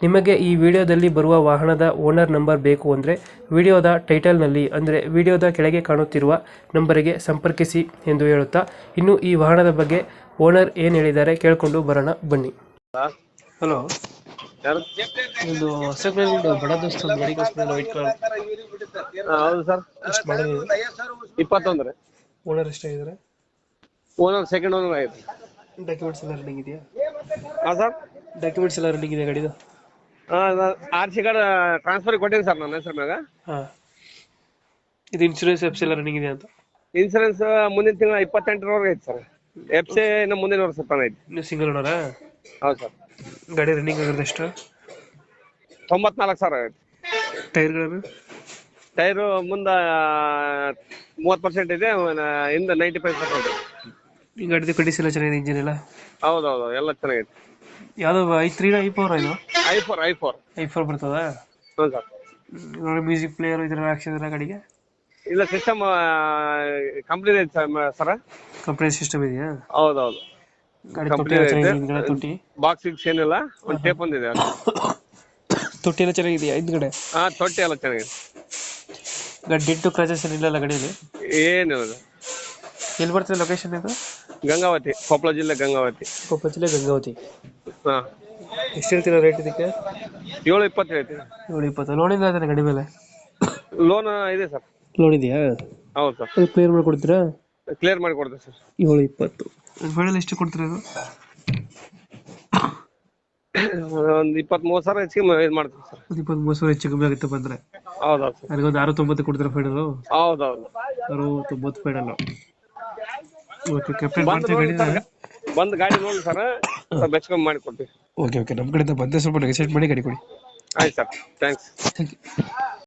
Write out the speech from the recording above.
ನಿಮಗೆ ಈ ವಿಡಿಯೋದಲ್ಲಿ ಬರುವ ವಾಹನದ ಓನರ್ ನಂಬರ್ ಬೇಕು ಅಂದರೆ ವಿಡಿಯೋದ ಟೈಟಲ್ನಲ್ಲಿ ಅಂದರೆ ವಿಡಿಯೋದ ಕೆಳಗೆ ಕಾಣುತ್ತಿರುವ ನಂಬರಿಗೆ ಸಂಪರ್ಕಿಸಿ ಎಂದು ಹೇಳುತ್ತಾ ಇನ್ನು ಈ ವಾಹನದ ಬಗ್ಗೆ ಓನರ್ ಏನು ಹೇಳಿದ್ದಾರೆ ಕೇಳಿಕೊಂಡು ಬರೋಣ ಬನ್ನಿ. ಹಲೋ. ಯಾರು? ಒಂದು ಹೊಸ ಬಡ ದೋಸ್ತ ಗಾಡಿ ವೈಟ್ ಕಲರ್ ಹಾ, ಹೌದು ಸರ್. ಎಷ್ಟು ಮಾಡಿದೆ ಇಪ್ಪತ್ತೊಂದು ರೀ ಓನರ್ ಎಷ್ಟಾಗಿದ್ದಾರೆ ಓನರ್ ಸೆಕೆಂಡ್ ಓನರ್ ಡಾಕ್ಯುಮೆಂಟ್ಸ್ ಎಲ್ಲ ರನ್ನಿಂಗ್ ಇದೆಯಾ? ಹಾಂ ಸರ್. ಡಾಕ್ಯುಮೆಂಟ್ಸ್ ಎಲ್ಲ ರನ್ನಿಂಗ್ ಇದೆ ಗಾಡಿದು? ಆರ್ ಸಿ ಕಾರ್ಡ್ ಟ್ರಾನ್ಸ್ಫರ್ ಕೊಟ್ಟಿನಿ ಸರ್ ನನ್ನ ಹೆಸರು ಮ್ಯಾಗ. ಹಾಂ. ಇದು ಇನ್ಶೂರೆನ್ಸ್ ಎಪ್ಸ್ ಎಲ್ಲ ರನ್ನಿಂಗ್ ಇದೆ ಅಂತ? ಇನ್ಸೂರೆನ್ಸ್ ಮುಂದಿನ ತಿಂಗಳ ಇಪ್ಪತ್ತೆಂಟರವರೆಗೆ ಐತೆ ಸರ್. ಎಫ್ ಸಿ ಇನ್ನು ಮುಂದಿನ ವರ್ಷ ತನಕ ಐತಿ. ನೀವು ಸಿಂಗಲ್ ಓನರಾ ಹೌದು ಸರ್. ಗಾಡಿ ರನ್ನಿಂಗ್ ಆಗಿರೋದು ಎಷ್ಟು? ತೊಂಬತ್ನಾಲ್ಕು ಸಾವಿರ ಆಗೈತೆ. ಟೈರ್ಗಳನ್ನು ಟೈರು ಮುಂದೆ ಮೂವತ್ತು ಪರ್ಸೆಂಟ್ ಇದೆ ಹಿಂದೆ ನೈಂಟಿ ಫೈವ್ ಪರ್ಸೆಂಟ್ ಈ ಗಾಡಿದು ಕಂಡೀಷನ್ ಎಲ್ಲ ಚೆನ್ನಾಗಿದೆ ಇಂಜಿನ್ ಎಲ್ಲ? ಹೌದು ಹೌದು ಎಲ್ಲ ಚೆನ್ನಾಗೈತೆ. ಯಾವುದು ಐ ತ್ರೀ ಐ ಫೋರ್ ಇದು? I four I four I four ಬರ್ತದ? ಹ್ಞೂ ಸರ್ ನೋಡಿ ಮ್ಯೂಸಿಕ್ ಪ್ಲೇಯರ್ ಇದ್ರೆ ಹಾಕ್ಸಿದ್ರ ಗಾಡಿಗೆ ಇಲ್ಲ ಸಿಸ್ಟಮ್ ಕಂಪ್ಲೀಟ್ ಐತೆ ಸರ್ ಕಂಪ್ನಿ ಸಿಸ್ಟಮ್ ಇದೆಯಾ? ಹೌದು ಹೌದು ಗಾಡಿ ತೊಟ್ಟಿ ಎಲ್ಲ. ಚೆನ್ನಾಗಿದೆ ಹಿಂದ್ಗಡೆ ತೊಟ್ಟಿ. ಏನಿಲ್ಲ ಒಂದು ಟೇಪ್ ಒಂದಿದೆ. ತೊಟ್ಟಿ ಎಲ್ಲ ಚೆನ್ನಾಗಿದೆಯಾ ಹಿಂದ್ಗಡೆ ಹಾ ತೊಟ್ಟಿ ಎಲ್ಲ ಚೆನ್ನಾಗಿದೆ. ಗಾಡಿ ಡೆಂಟು ಕ್ರಾಚಸ್ ಏನಿಲ್ಲ ಗಾಡಿಯಲ್ಲಿ ಏನಿಲ್ಲ. ಎಲ್ಲಿ ಬರ್ತದೆ ಲೊಕೇಶನ್ ಇದು ಗಂಗಾವತಿ ಕೊಪ್ಪಳ ಜಿಲ್ಲೆ ಗಂಗಾವತಿ. ಕೊಪ್ಪಳ ಜಿಲ್ಲೆ ಗಂಗಾವತಿ. ಹಾ. ಎಷ್ಟು ಹೇಳ್ತೀರಾ ರೇಟ್ ಇದಕ್ಕೆ? ಏಳು ಇಪ್ಪತ್ತು ಹೇಳ್ತೀನಿ. ಏಳು ಇಪ್ಪತ್ತು. ಲೋನ್ ಇಲ್ಲ ಅದನ್ನ ಗಾಡಿ ಮೇಲೆ? ಲೋನ್ ಇದೆ ಸರ್. ಲೋನ್ ಇದೆಯಾ? ಹೌದು ಸರ್. ಅದು ಕ್ಲಿಯರ್ ಮಾಡಿಕೊಡ್ತೀರಾ? ಕ್ಲಿಯರ್ ಮಾಡಿ ಕೊಡ್ತೀವಿ ಸರ್. ಏಳು ಇಪ್ಪತ್ತು. ಫೈನಲ್ ಎಷ್ಟು ಕೊಡ್ತೀರಾ ಅದು ಒಂದು ಇಪ್ಪತ್ತ್ ಮೂವತ್ತು ಸಾವಿರ ಹೆಚ್ಚಿಗೆ ಇದು ಮಾಡ್ತೀವಿ ಸರ್. ಒಂದು ಇಪ್ಪತ್ತು ಮೂವತ್ತು ಸಾವಿರ ಹೆಚ್ಚು ಕಮ್ಮಿ ಆಗುತ್ತೆ ಬಂದ್ರೆ. ಹೌದು ಹೌದು ಸರ್. ನನಗೆ ಒಂದು ಆರು ತೊಂಬತ್ತು ಕೊಡ್ತೀರಾ ಫೈನಲ್ ಹೌದು ಹೌದು. ಆರು ತೊಂಬತ್ತು ಫೈನಲ್ ಓಕೆ ಕ್ಯಾಪ್ಟನ್ ಬಂದು ಗಾಡಿ ಸರ್. ಬಂದು ಗಾಡಿ ನೋಡಿ ಸರ್. ಸ್ವಲ್ಪ ಹೆಚ್ಚು ಕಮ್ಮಿ ಮಾಡಿ ಕೊಡ್ತೀವಿ ಓಕೆ ಓಕೆ. ನಮ್ಮ ಕಡೆಯಿಂದ ಬಂದರೆ ಸ್ವಲ್ಪ ನೆಗೋಸಿಯೇಟ್ ಮಾಡಿ ಗಾಡಿ ಕೊಡಿ. ಆಯ್ತು ಸರ್. Thanks thank you